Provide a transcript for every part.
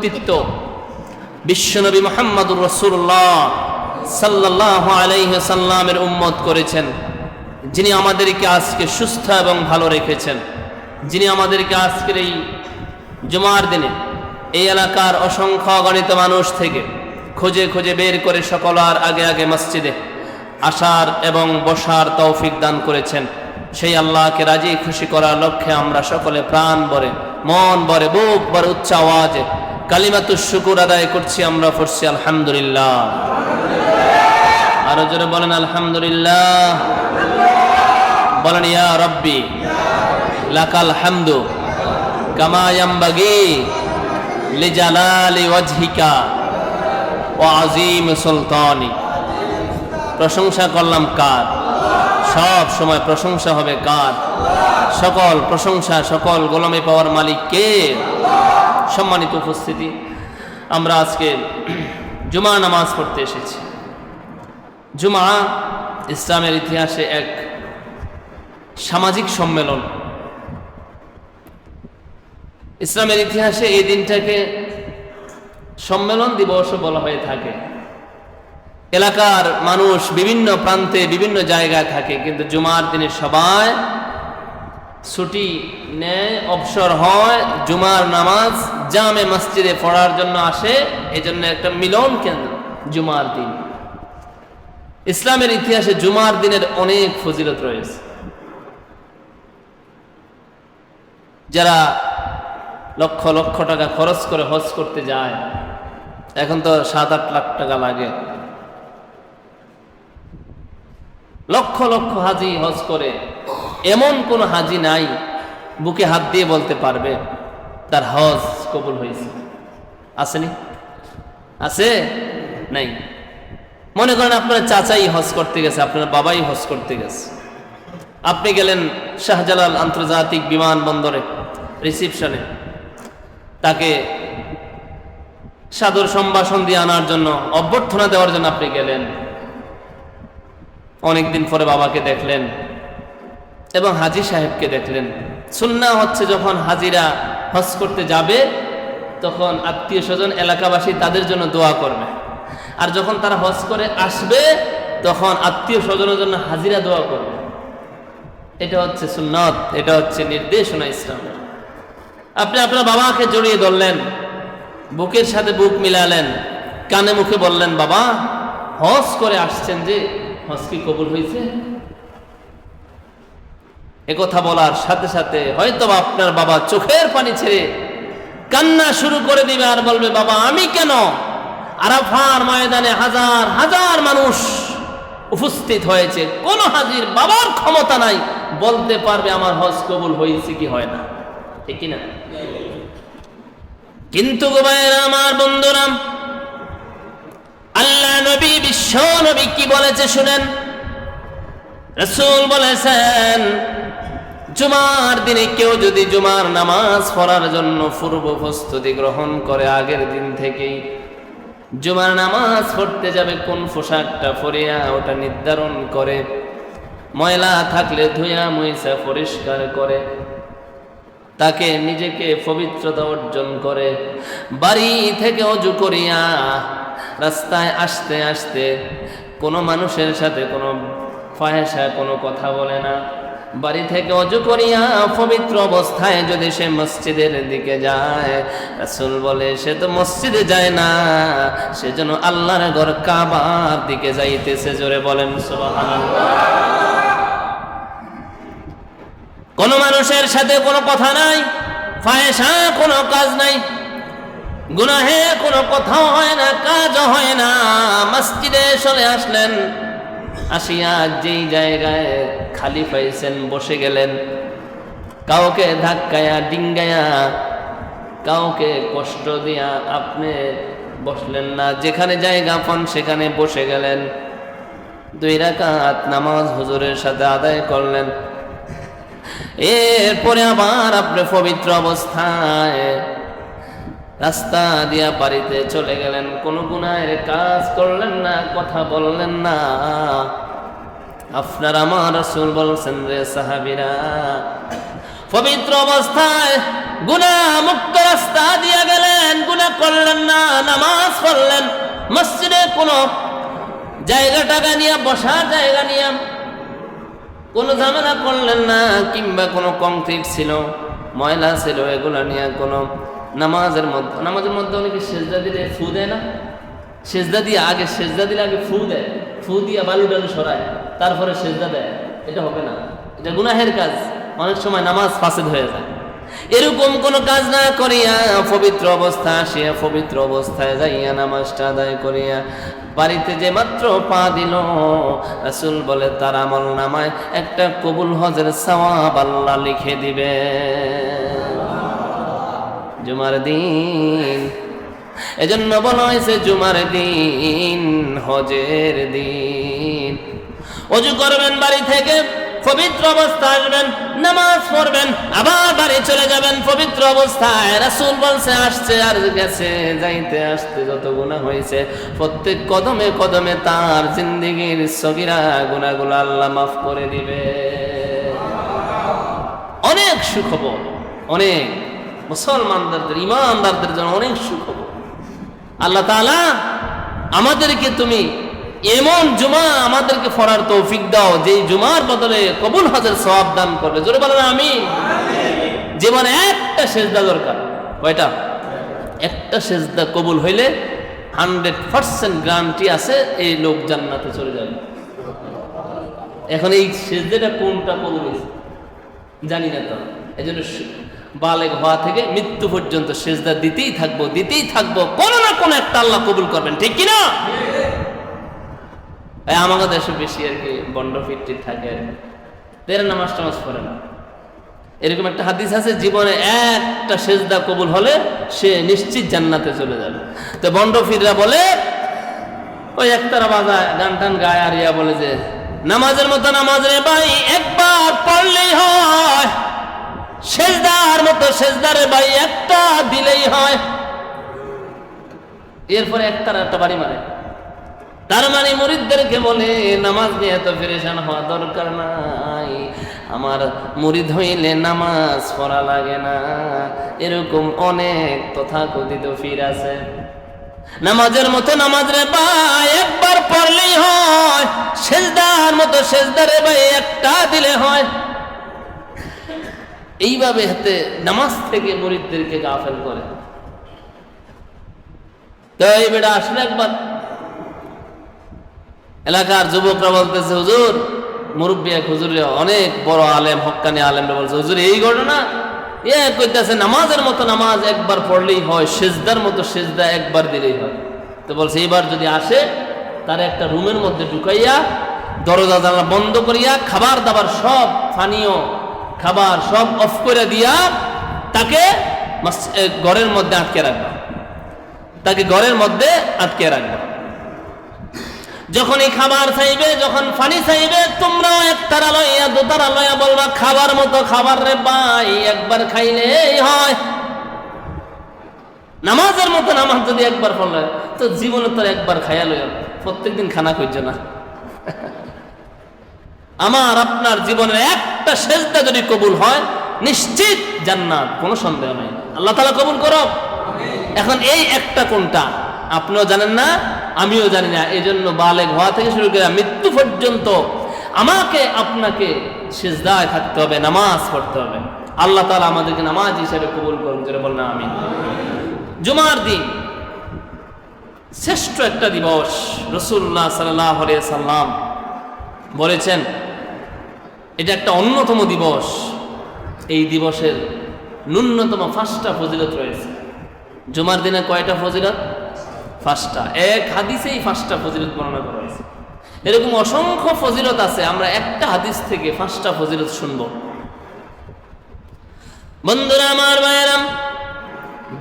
কর্তৃত্ব বিশ্বনবী মোহাম্মদুর রসুল্লাহ সাল্লাহ আলাইসাল্লামের উম্মত করেছেন। যিনি আমাদেরকে আজকে সুস্থ এবং ভালো রেখেছেন। যিনি আমাদেরকে আজকের এই জুমার দিনে এই এলাকার অসংখ্য গণিত মানুষ থেকে খুঁজে খুঁজে বের করে সকলার আগে আগে মসজিদে আসার এবং বসার তৌফিক দান করেছেন। সেই আল্লাহকে রাজি খুশি করার লক্ষ্যে আমরা সকলে প্রাণ ভরে, মন ভরে, বুক ভরে উচ্চ আওয়াজে কালিমাতু শুকুর আদায় করছি, আমরা পড়ছি আলহামদুলিল্লাহ। আরও জোরে বলেন, আলহামদুলিল্লাহ। বলেন, ইয়া রব্বি, লাকাল হামদু কামা ইয়ামবাগি লিজালালি ওয়াজহিকা ও আজিম সুলতানি। প্রশংসা করলাম কার? সব সময় প্রশংসা হবে কার? সকল প্রশংসা, সকল গোলামে পাওয়ার মালিক কে? সম্মানিত উপস্থিতি, আমরা আজকে জুমা নামাজ পড়তে এসেছি। জুমা ইসলামের ইতিহাসে এক সামাজিক সম্মেলন। ইসলামের ইতিহাসে এই দিনটাকে সম্মেলন দিবসও বলা হয়ে থাকে। এলাকার মানুষ বিভিন্ন প্রান্তে বিভিন্ন জায়গায় থাকে, কিন্তু জুমার দিনে সবাই ছুটি নেয়, অবসর হয়, জুমার নামাজ জামে মসজিদে পড়ার জন্য আসে এই জন্য একটা মিলন কেন্দ্র, জুমার দিন। ইসলামের ইতিহাসে জুমার দিনের অনেক ফজিলত রয়েছে। যারা লক্ষ লক্ষ টাকা খরচ করে হজ করতে যায়, এখন তো সাত আট লাখ টাকা লাগে। লক্ষ লক্ষ হাজি হজ করে এমন কোন হাজি নাই, বুকে হাত দিয়ে বলতে পারবে, তার হজ কবুল হয়েছে। আসেনি? আছে? নাই। মনে করেন আপনার চাচাই হজ করতে গেছে, আপনার বাবাই হজ করতে গেছে। আপনি গেলেন শাহজালাল আন্তর্জাতিক বিমানবন্দরে, রিসিপশনে। তাকে সাদর সম্ভাষণ দিয়ে আনার জন্য, অভ্যর্থনা দেওয়ার জন্য আপনি গেলেন। অনেকদিন পরে বাবাকে দেখলেন। এবং হাজি সাহেবকে দেখলেন। সুন্না হচ্ছে যখন হাজিরা হজ করতে যাবে, তখন আত্মীয় স্বজন, এলাকাবাসী তাদের জন্য দোয়া করবে। আর যখন তারা হজ করে আসবে, তখন আত্মীয় স্বজনের জন্য হাজিরা দোয়া করবে। এটা হচ্ছে সুন্নত, এটা হচ্ছে নির্দেশনা ইসলামের আপনি আপনার বাবাকে জড়িয়ে ধরলেন, বুকের সাথে বুক মিলালেন, কানে মুখে বললেন, বাবা, হজ করে আসছেন যে, হজ কি কবুল হয়েছে? একথা বলার সাথে সাথে হয়তো আপনার বাবা চোখের পানি ছেড়ে কান্না শুরু করে দিবে আর বলবে, বাবা, আমি কেন? আরাফার ময়দানে হাজার হাজার মানুষ উপস্থিত হয়েছে। কোন হাজির বাবার ক্ষমতা নাই। বলতে পারবে, আমার হজ কবুল হয়েছে কি হয় না? ঠিক না কিন্তু আমার বন্ধুরা, আল্লাহ নবী, বিশ্ব নবী কি বলেছে শুনেন? রসুল বলেছেন, জুমার দিনে কেউ যদি জুমার নামাজ পড়ার জন্য পূর্ব প্রস্তুতি গ্রহণ করে, আগের দিন থেকেই জুমার নামাজ পড়তে যাবে, কোন পোশাকটা পরিয়া ওটা নির্ধারণ করে, ময়লা থাকলে ধুয়া, মহিষা পরিষ্কার করে, তাকে নিজেকে পবিত্রতা অর্জন করে, বাড়ি থেকে অজু করিয়া রাস্তায় আসতে আসতে কোনো মানুষের সাথে কোনো ফাহেসা কোনো কথা বলে না। বাড়ি থেকে অজু করিয়া পবিত্র অবস্থায় যদি সে মসজিদের দিকে যায়, রাসুল বলে, সে তো মসজিদে যায় না। সেজন্য আল্লাহর ঘর কাবার দিকে যাইতেছে। জোরে বলেন কোনো মানুষের সাথে কোনো কথা নাই ফায়সা কোনো কাজ নাই, গুনাহে কোনো কথাও হয় না, কাজও হয় না। মসজিদে চলে আসলেন। আসিয়া যেই জায়গায় খালি পাইছেন, বসে গেলেন। কাউকে ধাক্কায়া, ডিঙ্গায়া, কাউকে কষ্ট দিয়া আপনি বসলেন না। যেখানে জায়গা পান, সেখানে বসে গেলেন। দুই রাকাত নামাজ হুজুরের সাথে আদায় করলেন। এরপরে আবার আপনি পবিত্র অবস্থায় রাস্তা দিয়া বাড়িতে চলে গেলেন, কোন গুনায়ের কাজ করলেন না, কথা বললেন না। আপনার আমার রসুল বলছেন রে সাহাবিরা, পবিত্র অবস্থায় গুনা মুক্ত রাস্তা দিয়া গেলেন গুনা করলেন না, নামাজ পড়লেন, মসজিদে কোনো জায়গা টাকা নিয়ে, বসার জায়গা নিয়ে, কোনো ঝামেলা করলেন না, কিংবা কোনো কংক্রিট ছিল, ময়লা ছিল, এগুলো নিয়ে কোনো নামাজের মধ্যে নামাজের মধ্যে অনেকে সেজদা দিলে ফু দেয় না। সেজদা দিয়ে আগে, সেজদা দিলে আগে ফু দেয়। ফু দিয়ে বালু ডালু সরায়, তারপরে সেজদা দেয়। এটা হবে না। এটা গুনাহের কাজ। অনেক সময় নামাজ ফাসেদ হয়ে যায়। এরকম কোন কাজ না করিয়া, পবিত্র অবস্থা আসিয়া, পবিত্র অবস্থায় যাইয়া নামাজটা আদায় করিয়া, বাড়িতে যে মাত্র পা দিল, রাসূল বলে, তার আমল নামায় একটা কবুল হজের সওয়াব আল্লাহ লিখে দিবে জুমার দিন। এজন্য বলা হয়েছে জুমার দিন হজের দিন। অজু করবেন, বাড়ি থেকে পবিত্র অবস্থা আসবেন, নামাজ পড়বেন, আবার বাড়ি চলে যাবেন, পবিত্র অবস্থায়। রাসূল বলছে, আসছে আর গেছে, যাইতে আসতে যত গুণা হয়েছে, প্রত্যেক কদমে কদমে তার জিন্দিগির সগিরা গুণাগুলো আল্লাহ মাফ করে দিবে। অনেক সুখবর, অনেক। মুসলমানদের ইমানদারদের জন্য অনেক সুখবর। আল্লাহ তাআলা আমাদেরকে তুমি এমন জুমা আমাদেরকে ফরার তৌফিক দাও যে জুমার বদলে কবুল হজের সওয়াব দান করবে। জোরে বলেন আমি জীবনে একটা সেজদা দরকার। কয়টা? একটা সেজদা কবুল হইলে হান্ড্রেড পার্সেন্ট গ্রান্টি আছে এই লোক জান্নাতে চলে যাবে। এখন এই সেজদাটা কোনটা কবুল জানি না তো। এই জন্য বালেগ হওয়া থেকে মৃত্যু পর্যন্ত সেজদা দিতেই থাকব দিতেই থাকব, কোনো না কোনো একটা আল্লাহ কবুল করবেন, ঠিক কিনা? আমাদের দেশে বেশি আর কি বন্ড ফিরটি থাকে আর কি। তেরা নামাজ টামাজ পড়ে না। এরকম একটা হাদিস আছে, জীবনে একটা সেজদা কবুল হলে সে নিশ্চিত জান্নাতে চলে যাবে। তো বন্ড ফিররা বলে, ওই একতারা বাজায় গান টান গায় আর ইয়া বলে যে, নামাজের মতো নামাজ রে ভাই, একবার পড়লেই হয়। সেজদার মতো সেজদারে ভাই, একটা দিলেই হয়। এরপরে একতারা একটা বাড়ি মারে। তার মানে মুরিদদেরকে বলে, নামাজ নিয়ে এত ফেরেশান হওয়া দরকার নাই। আমার মুরিদ হইলে নামাজ পড়া লাগে না। এরকম অনেক তথাকথিত ফির আছে। নামাজের মতো নামাজ রে ভাই, একবার পড়লেই হয়। সেজদার মতো সেজদারে ভাই, একটা দিলে হয়। এইভাবে হাতে নামাজ থেকে মুরিদদেরকে গাফেল করে। বেটা একবার। এলাকার যুবকরা বলতেছে, হুজুর, মুরব্বী এক অনেক বড় আলেম, হক্কানি আলেমরা বলছে, হুজুর, এই ঘটনা? এ কইতেছে, নামাজের মতো নামাজ একবার পড়লেই হয়, সেজদার মতো সেজদা একবার দিলেই হয়। তো বলছে, এইবার যদি আসে, তার একটা রুমের মধ্যে ঢুকাইয়া, দরজা জানলা বন্ধ করিয়া, খাবার দাবার সব, পানীয় খাবার সব অফ করে দিয়া তাকে ঘরের মধ্যে আটকে রাখবা। তাকে ঘরের মধ্যে আটকে রাখবা। এই খাবার চাইবে, যখন পানি চাইবে তোমরাও একতারা লইয়া দুতারা লইয়া বলবা, খাবার মতো খাবার রে ভাই, একবার খাইলেই হয়। নামাজের মতো নামাজ যদি একবার পড়লে, তো জীবনে তোর একবার খাইয়া লইয়া প্রত্যেকদিন খানা খুঁজছ না। আমার আপনার জীবনের একটা সেজদা যদি কবুল হয়, নিশ্চিত জান্নাত, কোনো সন্দেহ নেই। আল্লাহ তালা কবুল করো এখন এই একটা কোনটা? আপনিও জানেন না, আমিও জানি না। এই জন্য বালেগ হওয়া থেকে শুরু করে মৃত্যু পর্যন্ত আমাকে, আপনাকে সেজদায় থাকতে হবে, নামাজ পড়তে হবে। আল্লাহ তালা আমাদেরকে নামাজ হিসেবে কবুল করুন যেটা বললাম আমি জুমার দিন, শ্রেষ্ঠ একটা দিবস রসুল্লাহ সাল্লাহ সাল্লাম বলেছেন এটা একটা অন্যতম দিবস। এই দিবসের ন্যূনতম পাঁচটা ফজিলত রয়েছে। জুমার দিনে কয়টা ফজিলত? পাঁচটা। এক হাদিসেই পাঁচটা ফজিলত বর্ণনা করা হয়েছে। এরকম অসংখ্য ফজিলত আছে, আমরা একটা হাদিস থেকে পাঁচটা ফজিলত শুনব। বন্ধুরা, আমার ভাইয়েরাম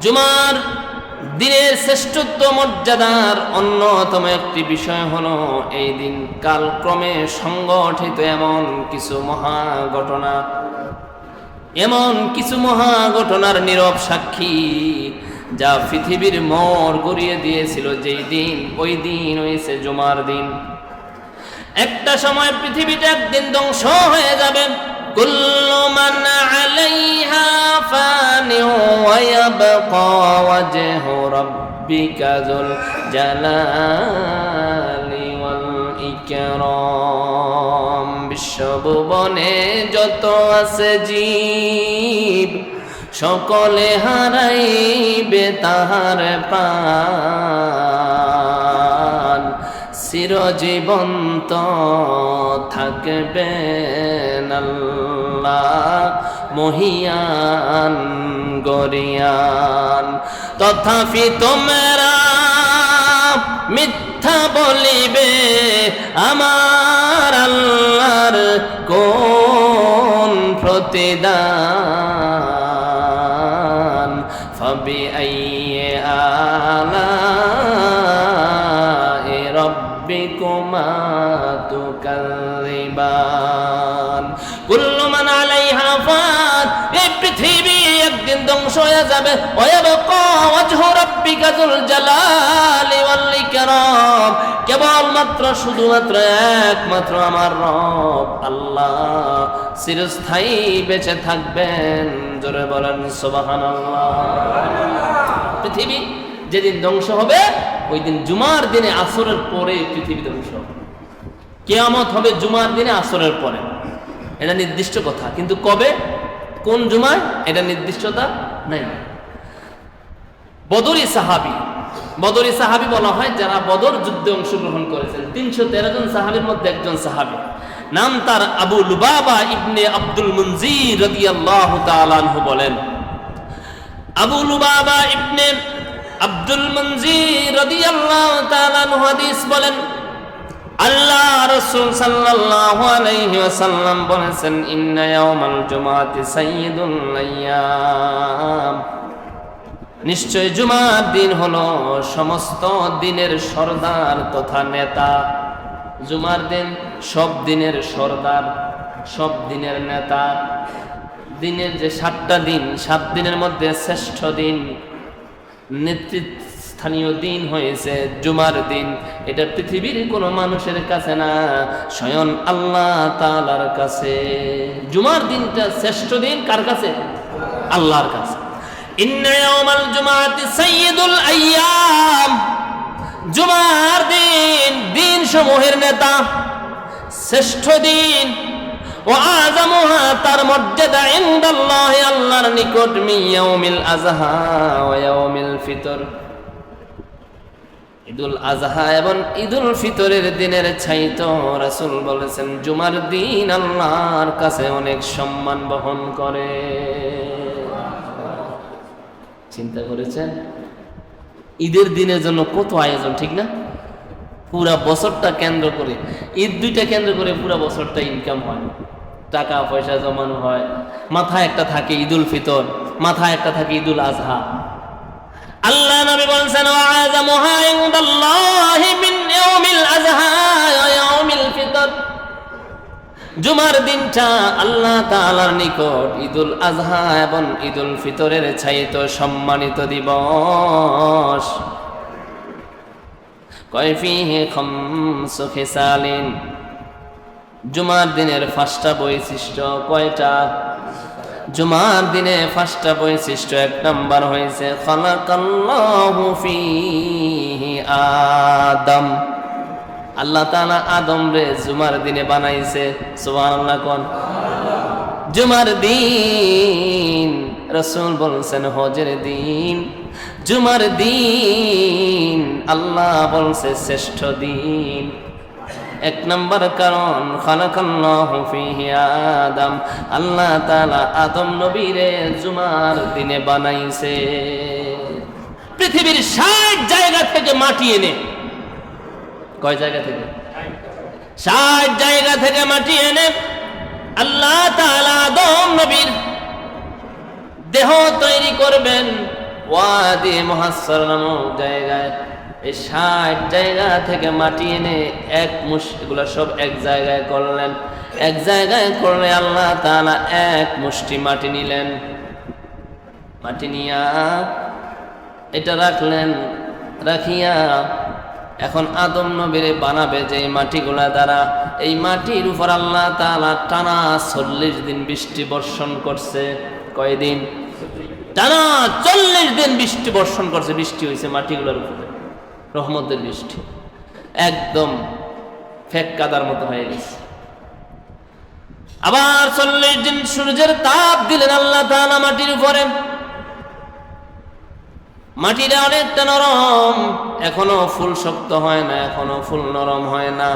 জুমার দিনের শ্রেষ্ঠত্ব মর্যাদার অন্যতম একটি বিষয় হলো এই দিন কালক্রমে সংগঠিত এমন কিছু মহা ঘটনা এমন কিছু মহা ঘটনার নীরব সাক্ষী যা পৃথিবীর মর গড়িয়ে দিয়েছিল যেই দিন, ওই দিন হয়েছে জুমার দিন। একটা সময় পৃথিবীটা একদিন ধ্বংস হয়ে যাবে। আলাইহা ফানি ওয়া ইয়াবকা ওয়াজহু রাব্বিকা যুল জালালি ওয়াল ইকরাম। বিশ্বভুবনে যত আছে জীব, সকলে হারাইবে তাহার প্রাণ। চিরজীবন্ত থাকবে আল্লাহ মহিয়ান, গরিয়ান। তথাপি তোমরা মিথ্যা বলিবে, আমার আল্লাহর কোন প্রতিদান? ফবি আই হয়ে যাবে কেবলমাত্র, শুধুমাত্র একমাত্র আমার রব আল্লাহ। চিরস্থায়ী বেঁচে থাকবেন, জোরে বলেন সুবহানাল্লাহ। পৃথিবী যেদিন ধ্বংস হবে ওই দিন জুমার দিনে আসরের পরে পৃথিবী ধ্বংস হবে। কেয়ামত হবে জুমার দিনে, আসরের পরে। এটা নির্দিষ্ট কথা। কিন্তু কবে? কোন জুমায়? এটা নির্দিষ্টতা নাই। বদরি সাহাবি। বদরি সাহাবি বলা হয় যারা বদর যুদ্ধে অংশগ্রহণ করেছেন। তিনশো তেরো জন সাহাবির মধ্যে একজন সাহাবি। নাম তার আবু লুবাবা ইবনে আব্দুল মুনজির রাদিয়াল্লাহু তাআলা আনহু বলেন, আবু লুবাবা ইবনে আব্দুল মনজির রাদিয়াল্লাহু তাআলা আনহু হাদিস বলেন আল্লাহ রাসূল সাল্লাল্লাহু আলাইহি ওয়াসাল্লাম বলেছেন, ইন্না ইয়াউমাল জুমাতি সাইয়্যিদুল আইয়াম নিশ্চয় জুমার দিন হলো সমস্ত দিনের সর্দার তথা নেতা। জুমার দিন সব দিনের সর্দার, সব দিনের নেতা। দিনের যে সাতটা দিন, সাত দিনের মধ্যে শ্রেষ্ঠ দিন নেতৃস্থানীয় দিন হয়েছে জুমার দিন। এটা পৃথিবীর কোনো মানুষের কাছে না, স্বয়ং আল্লাহ তালার কাছে। জুমার দিনটা শ্রেষ্ঠ দিন কার কাছে? আল্লাহর কাছে। জুমার দিন দিন সমূহের নেতা, শ্রেষ্ঠ দিন। ও আজামুহা তার মর্যাদা ইনদাল্লাহ, আল্লাহর নিকট ইয়াউমিল আজহা ইয়াউমিল ফিতর। ঈদুল আজহা এবং ঈদুল ফিতরের দিনের ছাইতো রাসূল বলেছেন, জুমার দিন আল্লাহর কাছে অনেক সম্মান বহন করে। চিন্তা করেছেন? ঈদের দিনের জন্য কত আয়োজন, ঠিক না? পুরা বছরটা কেন্দ্র করে, ঈদ দুইটা কেন্দ্র করে পুরা বছরটা ইনকাম হয়। টাকা পয়সা জমানো হয়, মাথায় একটা থাকে ঈদুল ফিতর, মাথায় একটা থাকে ঈদুল আজহা। আল্লাহ নবী বলছেন ইনদাল্লাহি মিন ইয়াউমিল ওয়া ইয়াউমিল ফিতর। জুমার দিনটা আল্লাহ তাআলার নিকট ঈদুল আজহা এবং ঈদুল ফিতরের ছাইত সম্মানিত দিবস। কয়ফিহে খমসু খিসালিন। জুমার দিনের পাঁচটা বৈশিষ্ট্য কয়টা? জুমার দিনে পাঁচটা বৈশিষ্ট্য এক নাম্বার হয়েছে খালাকাল্লাহু ফিহি আদম। আল্লাহ তাআলা আদম রে জুমার দিনে বানাইছে, সুবহানাল্লাহ কোন? জুমার দিন, রসুল বলছেন, হজের দিন। জুমার দিন, আল্লাহ বলছে, শ্রেষ্ঠ দিন। এক নম্বর কারণ, খালাকাল্লাহু ফিহি আদম। আল্লাহ তাআলা আদম নবীরে জুমার দিনে বানাইছে। পৃথিবীর ষাট জায়গা থেকে মাটি এনে। কয় জায়গা থেকে? ষাট জায়গা থেকে মাটি এনে আল্লাহ তাআলা আদম নবীর দেহ তৈরি করবেন। ওয়াদি মহাসর নামক জায়গায়। এই ষাট জায়গা থেকে মাটি এনে এক মুশ, এগুলো সব এক জায়গায় করলেন। এক জায়গায় করলে আল্লাহ তালা এক মুষ্টি মাটি নিলেন। মাটি নিয়া এটা রাখলেন, রাখিয়া এখন আদম নবীরে বানাবে যে মাটিগুলা দ্বারা। এই মাটির উপর আল্লাহ তালা টানা চল্লিশ দিন বৃষ্টি বর্ষণ করছে। কয়দিন? টানা চল্লিশ দিন বৃষ্টি বর্ষণ করছে, বৃষ্টি হয়েছে মাটিগুলোর উপরে। রহমতের বৃষ্টি। একদম ফেক কাদার মতো হয়ে গেছে। আবার চল্লিশ দিন সূর্যের তাপ দিলেন আল্লাহ তাআলা মাটির উপরে। মাটিটা অনেকটা নরম, এখনও ফুল শক্ত হয় না, এখনও ফুল নরম হয় না।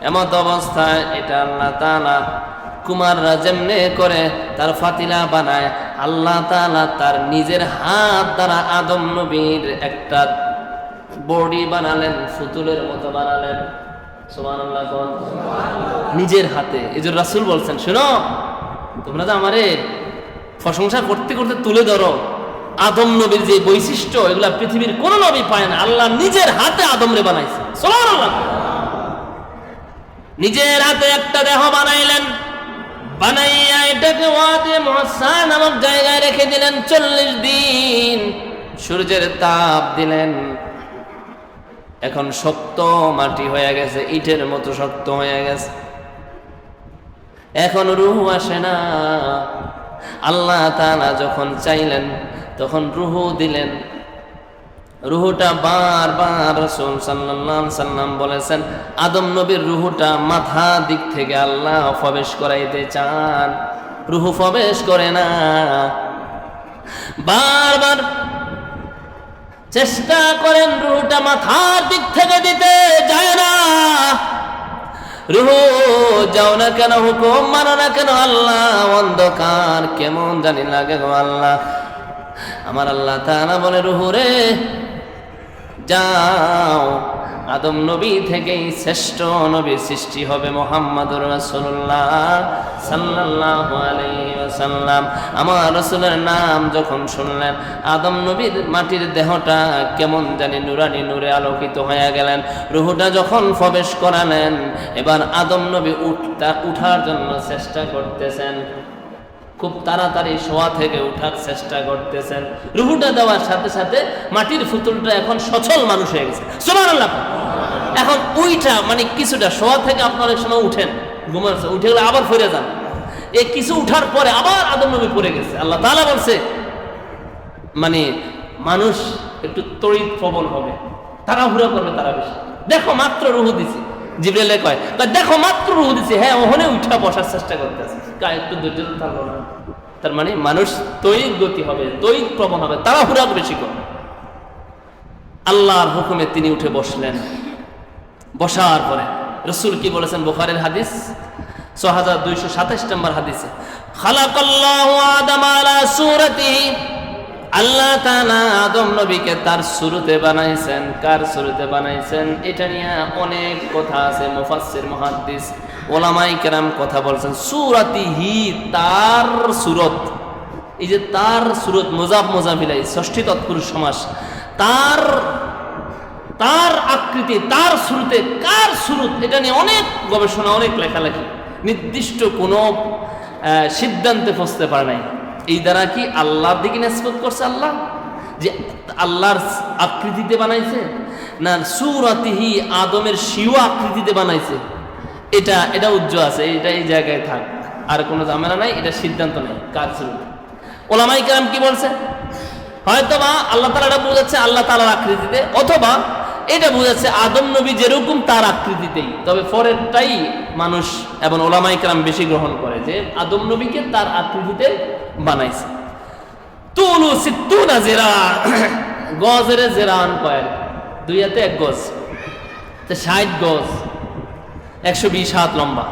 এমত অবস্থায় এটা আল্লাহ তাআলা কুমাররা যেমনে করে তার ফাতিলা বানায়, আল্লাহ তাআলা তার নিজের হাত দ্বারা আদম নবীর একটা বডি বানালেন, ফুতুলের মতো বানালেন। নিজের হাতে। এই যে রাসূল বলছেন, শুনো, তোমরা তো আমারে প্রশংসা করতে করতে তুলে ধরো, আদম নবীর যে বৈশিষ্ট্য, এগুলা পৃথিবীর কোন নবী পায় না। আল্লাহ নিজের হাতে আদমরে বানাইছে। নিজের হাতে একটা দেহ বানাইলেন, বানাইয়া এটাকে ওয়াদে মুহাসা নামক জায়গায় রেখে দিলেন, চল্লিশ দিন। সূর্যের তাপ দিলেন এখন শক্ত মাটি হয়ে গেছে, ইটের মতো শক্ত হয়ে গেছে। এখন রুহু আসে না। আল্লাহ তাআলা যখন চাইলেন, তখন রুহু দিলেন। রুহুটা বারবার রসুল সাল্লাম সাল্লাম বলেছেন, আদম নবীর রুহুটা মাথা দিক থেকে আল্লাহ প্রবেশ করাইতে চান। রুহু প্রবেশ করে না। বারবার চেষ্টা করেন রুটা মাথার দিক থেকে দিতে, যায় না। রুহু, যাও না কেন, হুকুম মানো না কেন, আল্লাহ, অন্ধকার কেমন জানি লাগে গো আল্লাহ। আমার আল্লাহ তাআলা বলে, রুহু রে, যাও। আদম নবী থেকেই শ্রেষ্ঠ নবীর সৃষ্টি হবে মোহাম্মদুর রাসূলুল্লাহ সাল্লাল্লাহু আলাইহি ওয়াসাল্লাম। আমার রাসূলের নাম যখন শুনলেন, আদম নবীর মাটির দেহটা কেমন জানি নুরানি নূরে আলোকিত হয়ে গেলেন। রুহুটা যখন প্রবেশ করালেন, এবার আদম নবী উঠতা উঠার জন্য চেষ্টা করতেছেন। খুব তাড়াতাড়ি শোয়া থেকে উঠার চেষ্টা করতেছেন। রুহুটা দেওয়ার সাথে সাথে মাটির ফুতুলটা এখন সচল মানুষ হয়ে গেছে। এখন ওইটা মানে কিছুটা শোয়া থেকে আপনার এক সময় উঠেন। ঘুমাচ্ছে উঠে গেলে আবার ফিরে যান। এই কিছু উঠার পরে আবার আদম নবী পড়ে গেছে। আল্লাহ তালা বলছে মানে মানুষ একটু তড়িৎ প্রবল হবে। তারা তাড়াহুড়া করবে তারা বেশি। দেখো মাত্র রুহু দিছি। জিব্রাইলে কয় দেখো, মাত্র হ্যাঁ ওখানে উঠা বসার চেষ্টা করতেছে। একটু না। তার মানে মানুষ গতি হবে প্রবণ হবে, তাড়াহুড়া বেশি করবে আল্লাহর হুকুমে তিনি উঠে বসলেন। বসার পরে রসুল কি বলেছেন বুখারের হাদিস? ছ হাজার দুইশো সাতাশ নম্বর হাদিসে, খালাকাল্লাহু আদম আলা আল্লাহ আদম নবীকে তার শুরুতে বানাইছেন, কার শুরুতে বানাইছেন, এটা নিয়ে অনেক কথা আছে, মুফাসসির, মুহাদ্দিস ওলামাই কেরাম কথা বলছেন। সুরাতি হি তার সুরত, এই যে তার সুরত মোজাব মোজাবিলাই ষষ্ঠী তৎপুরুষ সমাস, তার তার আকৃতি, তার শুরুতে কার শুরুত, এটা নিয়ে অনেক গবেষণা, অনেক লেখালেখি, নির্দিষ্ট কোনো সিদ্ধান্তে পৌঁছতে পারে নাই। এই দ্বারা কি আল্লাহর দিকে নেসপত করছে আল্লাহ? যে আল্লাহর আকৃতিতে বানাইছে? না, সুরাতিহি আদমের শিও আকৃতিতে বানাইছে? এটা এটা উজ্জ্বল আছে, এটা এই জায়গায় থাক। আর কোনো ঝামেলা নাই, এটা সিদ্ধান্ত নেই কার শুরুতে ওলামাই কেরাম কি বলছে? হয়তো বা আল্লাহ তালা এটা বোঝাচ্ছে, আল্লাহ তালার আকৃতিতে, অথবা এটা বোঝাচ্ছে আদম নবী যেরকম তার আকৃতিতেই তবে পরেরটাই মানুষ এবং ওলামাই কেরাম বেশি গ্রহণ করে যে আদম নবীকে তার আকৃতিতে বানাইছে তুলু সিত্তুনা জেরা গজের জেরান কয়েক দুই হাতে এক গজ তো ষাট গজ একশো বিশ হাত লম্বা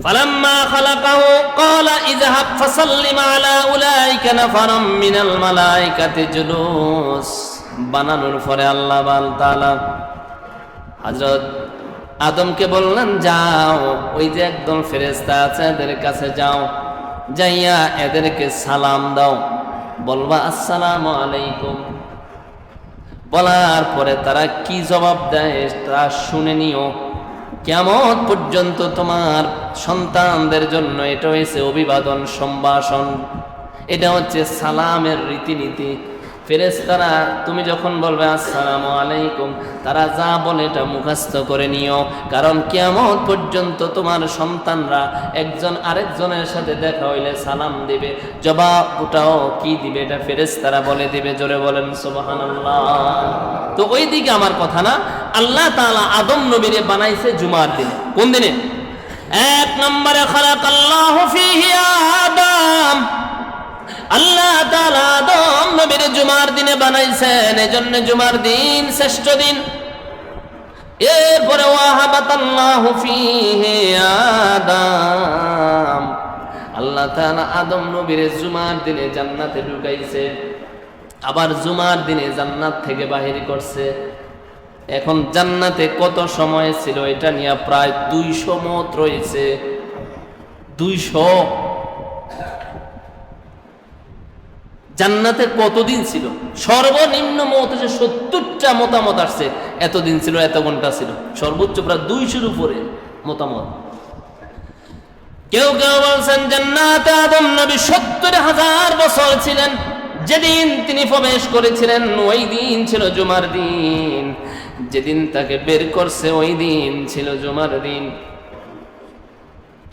فلما خلقه قال اذهب فسلم على أولئك نفرا من الملائكة جلوس বানানোর পরে আল্লাহ হজরত আদমকে বললেন, যাও, ওই যে একদল ফেরেস্তা আছে, এদের কাছে যাও, যাইয়া এদেরকে সালাম দাও। বলবা, আসসালাম আলাইকুম। বলার পরে তারা কি জবাব দেয় তা শুনে নিও। কেমন পর্যন্ত তোমার সন্তানদের জন্য এটা হয়েছে অভিবাদন, সম্ভাষণ। এটা হচ্ছে সালামের রীতিনীতি। ফেরেশতারা, তুমি যখন বলবে আসসালামু আলাইকুম, তারা যা বলে এটা মুখস্থ করে নিও। কারণ কিয়ামত পর্যন্ত তোমার সন্তানরা একজন আরেকজনের সাথে দেখা হইলে সালাম দিবে। জবাব ওটাও কি দিবে এটা ফেরেশতারা বলে দিবে, জোরে বলেন সুবহানাল্লাহ। তো ওই দিকে আমার কথা না, আল্লাহ তাআলা আদম নবীরে বানাইছে জুমার দিনে। কোন দিনে? এক নম্বরে খালাক আল্লাহ আদম। আল্লাহ তাআলা আদম নবীর জুমার দিনে বানাইছেন, এজন্য জুমার দিন শ্রেষ্ঠ দিন। এরপরে আল্লাহ আদম নবীর জুমার দিনে জান্নাতে ঢুকাইছে, আবার জুমার দিনে জান্নাত থেকে বাহির করছে। এখন জান্নাতে কত সময় ছিল এটা নিয়ে প্রায় দুইশো মত রয়েছে। দুইশো জান্নাতে কতদিন ছিল? সর্বনিম্ন মত হচ্ছে সত্তরটা মতামত আসছে। এতদিন ছিল এত ঘণ্টা ছিল। সর্বোচ্চ প্রায় দুইশোর উপরে মতামত। কেউ কেউ বলছেন, জান্নাতে আদম নবী সত্তর হাজার বছর ছিলেন। যেদিন তিনি প্রবেশ করেছিলেন, ওই দিন ছিল জুমার দিন। যেদিন তাকে বের করছে, ওই দিন ছিল জুমার দিন।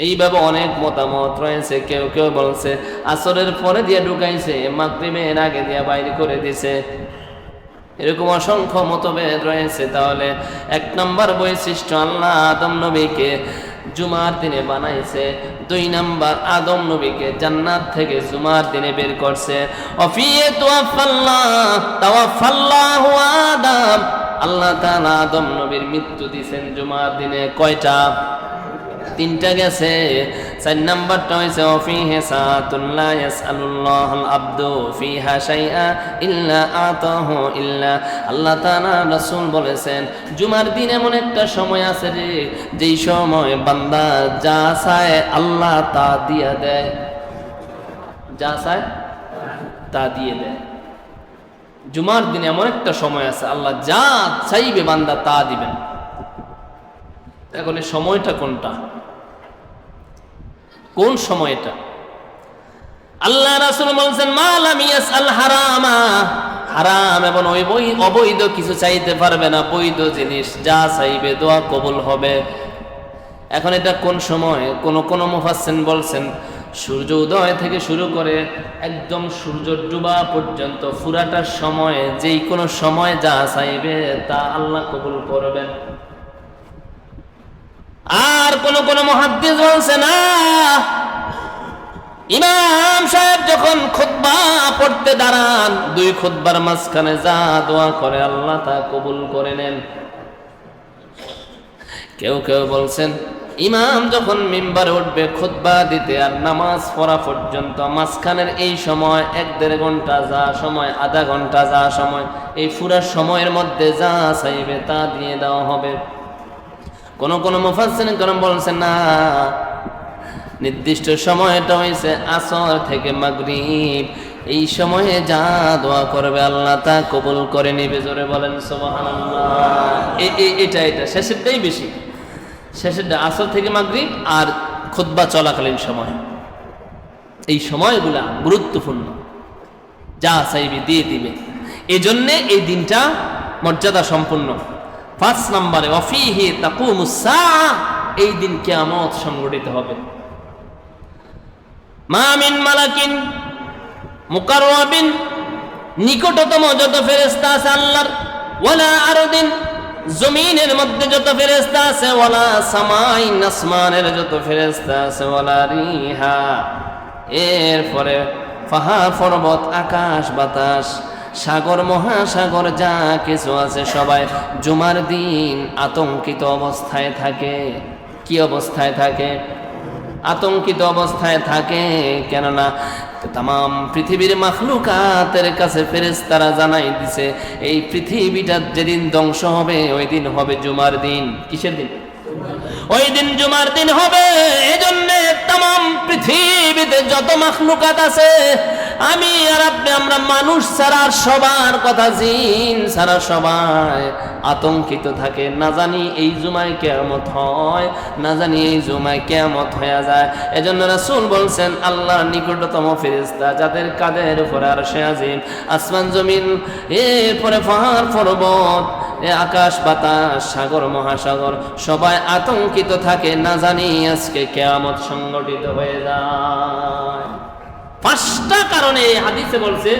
এইভাবে অনেক মতামত রয়েছে, কেউ কেউ বলছে, আসরের পরে দিয়ে ঢুকাইছে, মাগরিবের আগে দিয়ে বাইরে করে দিছে। এরকম অসংখ্য মতভেদ রয়েছে। তাহলে এক নম্বর বৈশিষ্ট্য, আল্লাহ আদম নবীকে জুমার দিনে বানাইছে। দুই নাম্বার, আদম নবীকে জান্নাত থেকে জুমার দিনে বের করছে। অফিয়ে আদম। আল্লাহ তাআলা আদম নবীর মৃত্যু দিছেন জুমার দিনে কয়টা? তিনটা গেছে। চার নাম্বারটা হয়েছে অফিহে সাতুল্লাহ ইয়াসআলুল্লাহুল আবদু ফিহা শাইআ ইল্লা আতাহু ইল্লা। আল্লাহ তাআলা রাসূল বলেছেন, জুমার দিন এমন একটা সময় আছে রে, যেই সময় বান্দা যা চায় আল্লাহ তা দিয়া দেয়। যা চায় তা দিয়ে দেয়। জুমার দিনে এমন একটা সময় আছে, আল্লাহ যা চাইবে বান্দা তা দিবেন। এখন এই সময়টা কোনটা? কোন সময় এটা আল্লাহ রাসুল বলছেন মালাম ইয়াসআল হারামা। হারাম এবং ওই অবৈধ কিছু চাইতে পারবে না, বৈধ জিনিস, যা চাইবে দোয়া কবুল হবে। এখন এটা কোন সময়? কোন কোন মুফাসসিন বলছেন, সূর্য উদয় থেকে শুরু করে একদম সূর্য ডুবা পর্যন্ত ফুরাটার সময়, যেই কোনো সময় যা চাইবে তা আল্লাহ কবুল করবেন। আর কোন কোন মহাদ্দিস বলছে না। ইমাম সাহেব যখন খুতবা পড়তে দাঁড়ান, দুই খুতবার মাঝখানে যা দোয়া করে, আল্লাহ তা কবুল করে নেন। কেউ কেউ বলছেন, ইমাম যখন মিম্বারে উঠবে, খুতবা দিতে আর নামাজ পড়া পর্যন্ত মাঝখানের এই সময়, এক দেড় ঘণ্টা যা সময়, আধা ঘণ্টা যা সময়, এই ফুরার সময়ের মধ্যে যা চাইবে তা দিয়ে দেওয়া হবে। কোন কোন মুফাসসির করম বলছেন, না, নির্দিষ্ট সময়টা হয়েছে আসর থেকে মাগরিব। এই সময়ে যা দোয়া করবে আল্লাহ তা কবুল করে নিবে। জোরে বলেন এটা এটা শেষেরটাই বেশি। শেষেরটা আসর থেকে মাগরিব আর খুতবা চলাকালীন সময়। এই সময়গুলা গুরুত্বপূর্ণ। যা চাইবে, দিয়ে দিবে। এই জন্যে এই দিনটা মর্যাদা সম্পূর্ণ। পাঁচ নম্বরে অফিহে তাকুমুসা এই দিন কেয়ামত সংগঠিত হবে। মামিন মালাকিন মুকাররাবিন, নিকটতম যত ফেরেশতা আছে আল্লাহর, ওয়ালা আরদিন, জমিনের মধ্যে যত ফেরেশতা আছে, ওয়ালা সামাইন আসমানের যত ফেরেশতা আছে, ওয়ালা রিহা। এরপরে পাহাড় পর্বত, আকাশ, বাতাস সাগর, মহাসাগর যা কিছু আছে সবাই জুমার দিন আতঙ্কিত অবস্থায় থাকে। কি অবস্থায় থাকে? আতঙ্কিত অবস্থায় থাকে কেননা তাম পৃথিবীর মাখলুকাতের কাছে ফেরেশতারা জানাই দিছে, এই পৃথিবীটা যেদিন ধ্বংস হবে, ওই দিন হবে জুমার দিন। কিসের দিন? ওই দিন জুমার দিন হবে এই জন্য তাম পৃথিবীতে যত মাখলুকাত আছে আমি আর আপনি, আমরা মানুষ ছাড়া সবার কথা, জিন ছাড়া সবাই আতঙ্কিত থাকে। না জানি এই জুমায় কেয়ামত হয়, না জানি এই জুমায় কেয়ামত হয়ে যায়। এজন্য রাসুল বলছেন আল্লাহ নিকটতম ফেরেশতা, যাদের কাদের উপরে আর সে আজিম, আসমান, জমিন, এরপরে পাহাড়, পর্বত আকাশ, বাতাস, সাগর, মহাসাগর, সবাই আতঙ্কিত থাকে। না জানি আজকে কেয়ামত সংগঠিত হয়ে যায়। পাঁচটা কারণে এই হাদিসে বলছে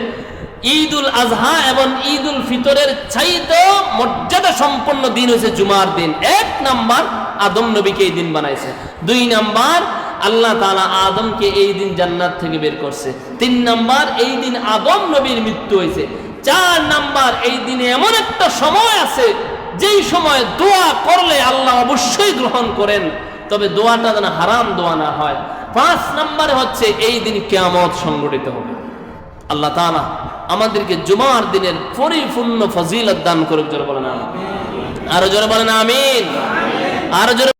ঈদ উল আজহা এবং ঈদ উল ফিতরের চাইতে মর্যাদা সম্পন্ন দিন হয়েছে জুমার দিন। এক নাম্বার, আদম নবীকে এই দিন বানাইছে। দুই নাম্বার, আল্লাহ তাআলা আদমকে এই দিন জান্নাত থেকে বের করছে। তিন নাম্বার, এই দিন আদম নবীর মৃত্যু হয়েছে। চার নাম্বার, এই দিনে এমন একটা সময় আছে, যেই সময় দোয়া করলে আল্লাহ অবশ্যই গ্রহণ করেন। তবে দোয়াটা যেন হারাম দোয়া না হয়। পাঁচ নম্বরে হচ্ছে এই দিন কেয়ামত সংগঠিত হবে আল্লাহ তালা আমাদেরকে জুমার দিনের পরিপূর্ণ ফজিলত দান করুক, জোরে বলেন আমিন। আরও জোরে বলেন আমিন আরও জোরে